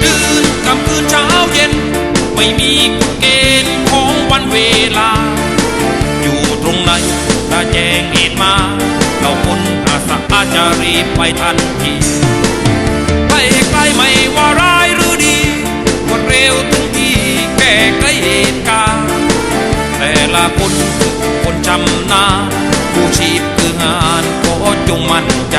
เดินกับคืนเช้าเย็นไม่มีกฎเกณฑ์ของวันเวลา รีบไปทันทีไปไกลไม่ว่าร้ายหรือดีรวดเร็วถึงที่แก้ไขเหตุการณ์แต่ละคนคือคนชำนาญผู้ชีพคืองานขอจงมั่นใจ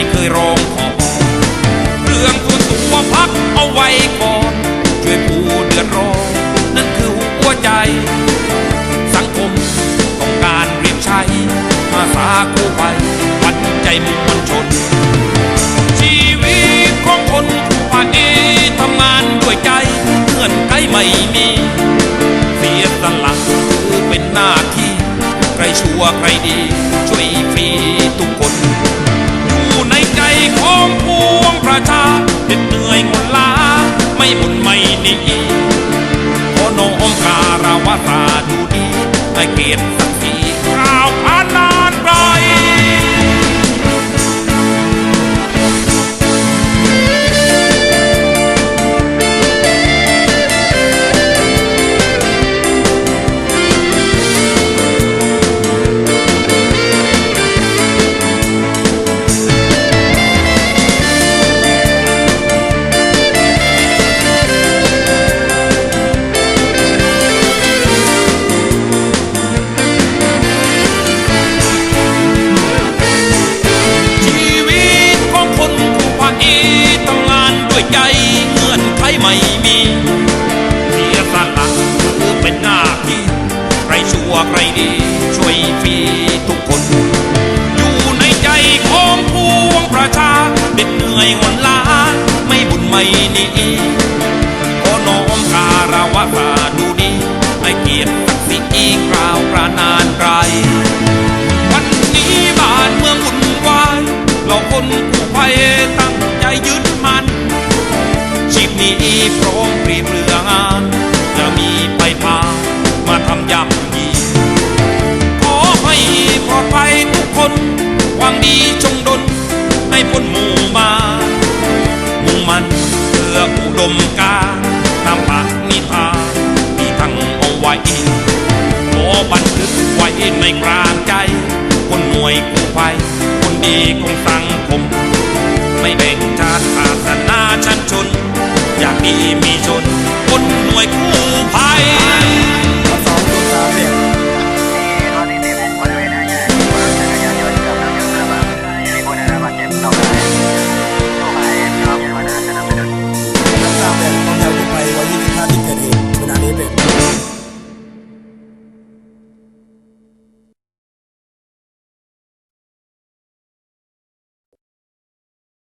ไม่เคยร้องขอเรื่องส่วนตัวพักเอาไว้ก่อน ช่วยผู้เดือดร้อนนั่นคือหัวใจ สังคมต้องการเรียกใช้อาสากู้ภัยปัจใจมวลชน ชีวิตของคนผู้ภัยทำงานด้วยใจเงื่อนไขไม่มี เสียสละคือเป็นหน้าที่ ใครชั่วใครดี ช่วยฟรีทุกคน ใจของพวงประชาเหน็ดเหนื่อยงนล้าไม่บ่นไม่หนีขอน้อมการาวาสาดูดีให้เกียรติ ครชั่วใครดีช่วยฟรีทุกคน อยู่ในใจของพวงประชาเด็ดเหนื่อยงอนล้าไม่บุญไม่นีขอน้อมการาวาสาดูดีให้เกียรติศักดิ์ศรีกล่าวปรานานไกลวันนี้บ้านเมืองวุ่นวายเราคนผู้ภัยตั้งใจยึดมันชีพนี้ พ้นหมู่มานมุ่งมันเพื่ออุดมการณ์นำปณิธานที่ทั้งเอาไว้ขอบันทึกไว้ในกลางใจ คนหน่วยกู้ภัยคนดีของสังคม ไม่แบ่งชาติศาสนาชั้นชน อยากดีมีชน คนหน่วยกู้